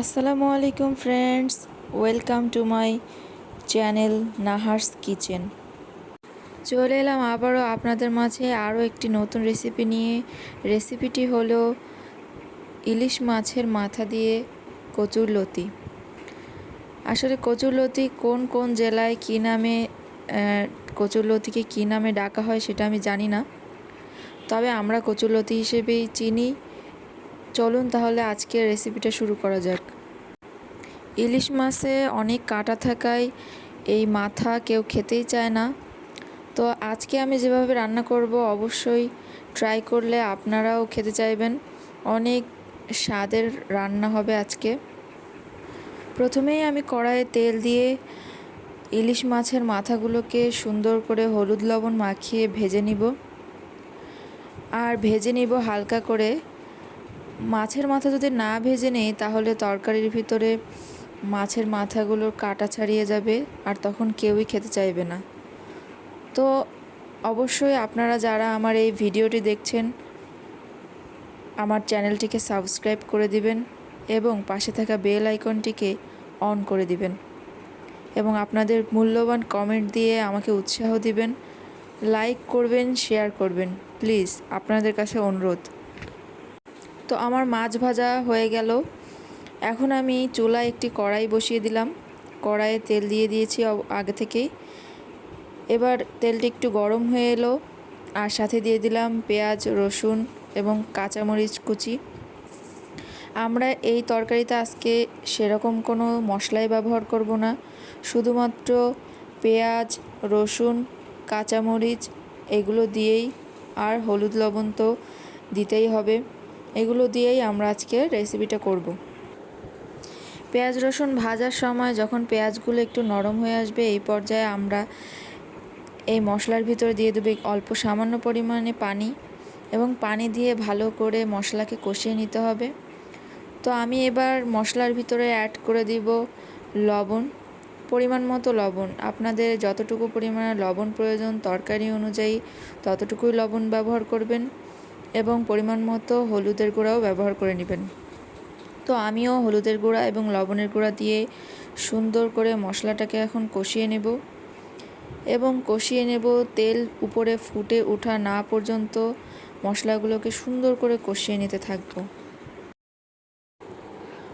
আসসালামু আলাইকুম friends welcome to my channel Nahar's kitchen চলে এলাম আবারও আপনাদের মাঝে আরও একটি নতুন রেসিপি নিয়ে। রেসিপিটি হলো ইলিশ মাছের মাথা দিয়ে কচুর লতি। আসলে কচুর লতি কোন কোন জেলায় কী নামে কচুর লতিকে কী নামে ডাকা হয় সেটা আমি জানি না। তবে আমরা কচুর লতি হিসেবেই চিনি। চলুন তাহলে আজকে রেসিপিটা শুরু করা যাক। ইলিশ মাছে অনেক কাঁটা থাকায় এই মাথা কেউ খেতেই চায় না। তো আজকে আমি যেভাবে রান্না করব অবশ্যই ট্রাই করলে আপনারাও খেতে চাইবেন। অনেক স্বাদের রান্না হবে আজকে। প্রথমেই আমি কড়াইয়ে তেল দিয়ে ইলিশ মাছের মাথাগুলোকে সুন্দর করে হলুদ লবণ মাখিয়ে ভেজে নিব। আর ভেজে নিব হালকা করে মাছের মাথা যদি না ভেজে নেই, তাহলে তরকারির ভিতরে মাছের মাথাগুলোর কাটা ছাড়িয়ে যাবে আর তখন কেউই খেতে চাইবে না। তো অবশ্যই আপনারা যারা আমার এই ভিডিওটি দেখছেন, আমার চ্যানেলটিকে সাবস্ক্রাইব করে দিবেন এবং পাশে থাকা বেল আইকনটিকে অন করে দিবেন এবং আপনাদের মূল্যবান কমেন্ট দিয়ে আমাকে উৎসাহ দিবেন, লাইক করবেন, শেয়ার করবেন। প্লিজ, আপনাদের কাছে অনুরোধ। তো আমার মাছ ভাজা হয়ে গেল। এখন আমি চুলায় একটি কড়াই বসিয়ে দিলাম। কড়াইয়ে তেল দিয়ে দিয়েছি আগে থেকেই। এবার তেলটি একটু গরম হয়ে এলো আর সাথে দিয়ে দিলাম পেঁয়াজ, রসুন এবং কাঁচামরিচ কুচি। আমরা এই তরকারিতে আজকে সেরকম কোনো মশলাই ব্যবহার করব না। শুধুমাত্র পেঁয়াজ, রসুন, কাঁচামরিচ এগুলো দিয়েই আর হলুদ লবণ তো দিতেই হবে। এগুলো দিয়েই আমরা আজকে রেসিপিটা করব। পেঁয়াজ রসুন ভাজার সময় যখন পেঁয়াজগুলো একটু নরম হয়ে আসবে, এই পর্যায়ে আমরা এই মশলার ভিতরে দিয়ে দেবে অল্প সামান্য পরিমাণে পানি এবং পানি দিয়ে ভালো করে মশলাকে কষিয়ে নিতে হবে। তো আমি এবার মশলার ভিতরে অ্যাড করে দিব লবণ, পরিমাণ মতো লবণ। আপনাদের যতটুকু পরিমাণে লবণ প্রয়োজন, তরকারি অনুযায়ী ততটুকুই লবণ ব্যবহার করবেন। এবং পরিমাণ মতো হলুদের গুঁড়াও ব্যবহার করে নেবেন। তো আমিও হলুদের গুঁড়া এবং লবণের গুঁড়া দিয়ে সুন্দর করে মশলাটাকে এখন কষিয়ে নেব এবং কষিয়ে নেব তেল উপরে ফুটে ওঠা না পর্যন্ত মশলাগুলোকে সুন্দর করে কষিয়ে নিতে থাকব।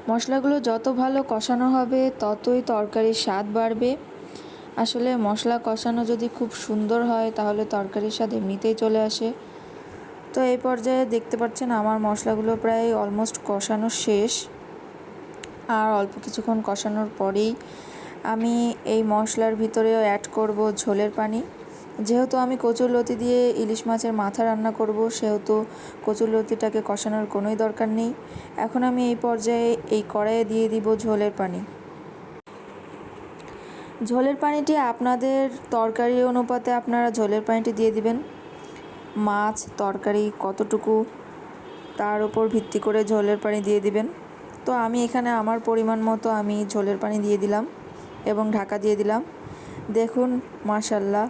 মশলাগুলো যত ভালো কষানো হবে ততই তরকারির স্বাদ বাড়বে। আসলে মশলা কষানো যদি খুব সুন্দর হয় তাহলে তরকারির স্বাদ এমনিতেই চলে আসে। তো এই পর্যায়ে দেখতে পাচ্ছেন আমার মশলাগুলো প্রায় অলমোস্ট কষানো শেষ। আর অল্প কিছুক্ষণ কষানোর পরেই আমি এই মশলার ভিতরেও অ্যাড করব ঝোলের পানি। যেহেতু আমি কচুরলতি দিয়ে ইলিশ মাছের মাথা রান্না করব, সেহেতু কচুরলতিটাকে কষানোর কোনোই দরকার নেই। এখন আমি এই পর্যায়ে এই কড়াইয়ে দিয়ে দিব ঝোলের পানি। ঝোলের পানিটি আপনাদের তরকারি অনুপাতে আপনারা ঝোলের পানিটি দিয়ে দিবেন। মাছ, তরকারি কতটুকু তার উপর ভিত্তি করে ঝোলের পানি দিয়ে দিবেন। তো আমি এখানে আমার পরিমাণ মতো আমি ঝোলের পানি দিয়ে দিলাম এবং ঢাকা দিয়ে দিলাম। দেখুন, মাশাল্লাহ,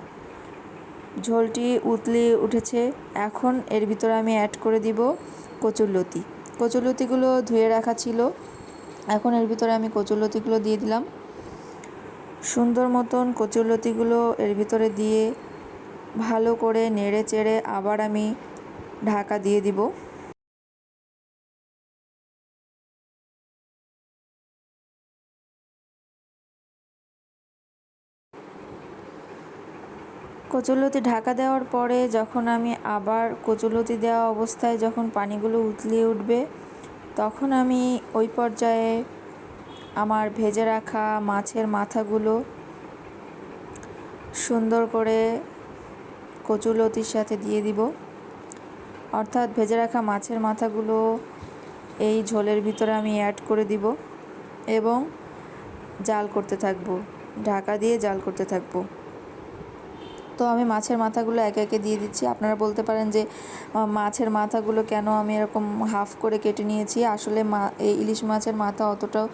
ঝোলটি উতলে উঠেছে। এখন এর ভিতরে আমি অ্যাড করে দিব কচুরলতি কচুরলতিগুলো ধুয়ে রাখা ছিল। এখন এর ভিতরে আমি কচুরলতিগুলো দিয়ে দিলাম। সুন্দর মতন কচুরলতিগুলো এর ভিতরে দিয়ে ভালো করে নেড়ে চেড়ে আবার আমি ঢাকা দিয়ে দিব। কচুলতি ঢাকা দেওয়ার পরে যখন আমি আবার কচুলতি দেওয়া অবস্থায় যখন পানিগুলো উতলিয়ে উঠবে, তখন আমি ওই পর্যায়ে আমার ভেজে রাখা মাছের মাথাগুলো সুন্দর করে কচুলতির সাথে দিয়ে দিব। অর্থাৎ ভেজে রাখা মাছের মাথাগুলো এই ঝোলের ভিতরে আমি অ্যাড করে দিব এবং জাল করতে থাকব। ঢাকা দিয়ে জাল করতে থাকব। তো আমি মাছের মাথাগুলো একে একে দিয়ে দিচ্ছি। আপনারা বলতে পারেন যে মাছের মাথাগুলো কেন আমি এরকম হাফ করে কেটে নিয়েছি? আসলে মা, এই ইলিশ মাছের মাথা অতটাও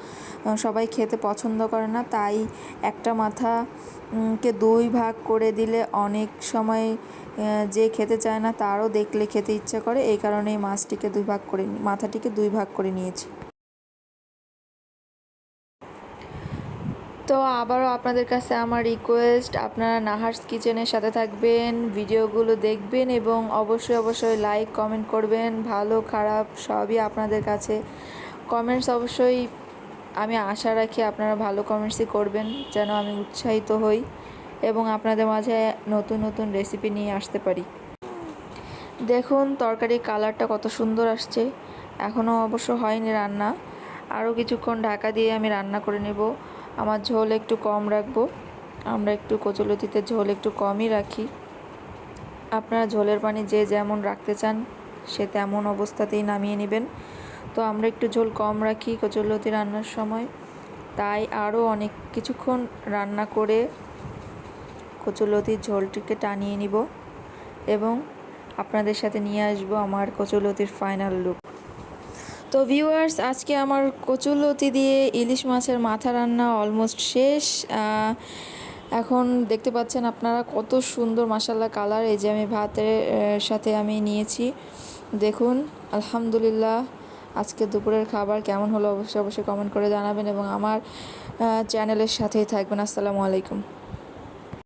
সবাই খেতে পছন্দ করে না। তাই একটা মাথা কে দুই ভাগ করে দিলে অনেক সময় যে খেতে চায় না, তারও দেখলে খেতে ইচ্ছে করে। এই কারণে মাছটিকে দুই ভাগ করে মাথাটিকে দুই ভাগ করে নিয়েছি। তো আবারও আপনাদের কাছে আমার রিকোয়েস্ট আপনারা নাহার্স কিচেনের সাথে থাকবেন, ভিডিওগুলো দেখবেন এবং অবশ্যই অবশ্যই লাইক কমেন্ট করবেন। ভালো, খারাপ সবই আপনাদের কাছে। কমেন্টস অবশ্যই আমি আশা রাখি আপনারা ভালো কমেন্টসই করবেন, যেন আমি উৎসাহিত হই এবং আপনাদের মাঝে নতুন নতুন রেসিপি নিয়ে আসতে পারি। দেখুন, তরকারির কালারটা কত সুন্দর আসছে। এখনও অবশ্য হয়নি রান্না। আরও কিছুক্ষণ ঢাকা দিয়ে আমি রান্না করে নেব। আমার ঝোল একটু কম রাখব। আমরা একটু কচুলতিতে ঝোল একটু কমই রাখি। আপনারা ঝোলের পানি যে যেমন রাখতে চান, সে তেমন অবস্থাতেই নামিয়ে নেবেন। তো আমরা একটু ঝোল কম রাখি কচুরলতি রান্নার সময়। তাই আরও অনেক কিছুক্ষণ রান্না করে কচুরলতির ঝোলটিকে টানিয়ে নিব এবং আপনাদের সাথে নিয়ে আসব আমার কচুরলতির ফাইনাল লুক তো ভিউয়ার্স আজকে আমার কচুরলতি দিয়ে ইলিশ মাছের মাথা রান্না অলমোস্ট শেষ। এখন দেখতে পাচ্ছেন আপনারা কত সুন্দর মাসাল্লা কালার এই যে আমি ভাতের সাথে আমি নিয়েছি। দেখুন, আলহামদুলিল্লাহ, আজকে দুপুরের খাবার কেমন হলো অবশ্যই অবশ্যই কমেন্ট করে জানাবেন এবং আমার চ্যানেলের সাথেই থাকবেন। আসসালামু আলাইকুম।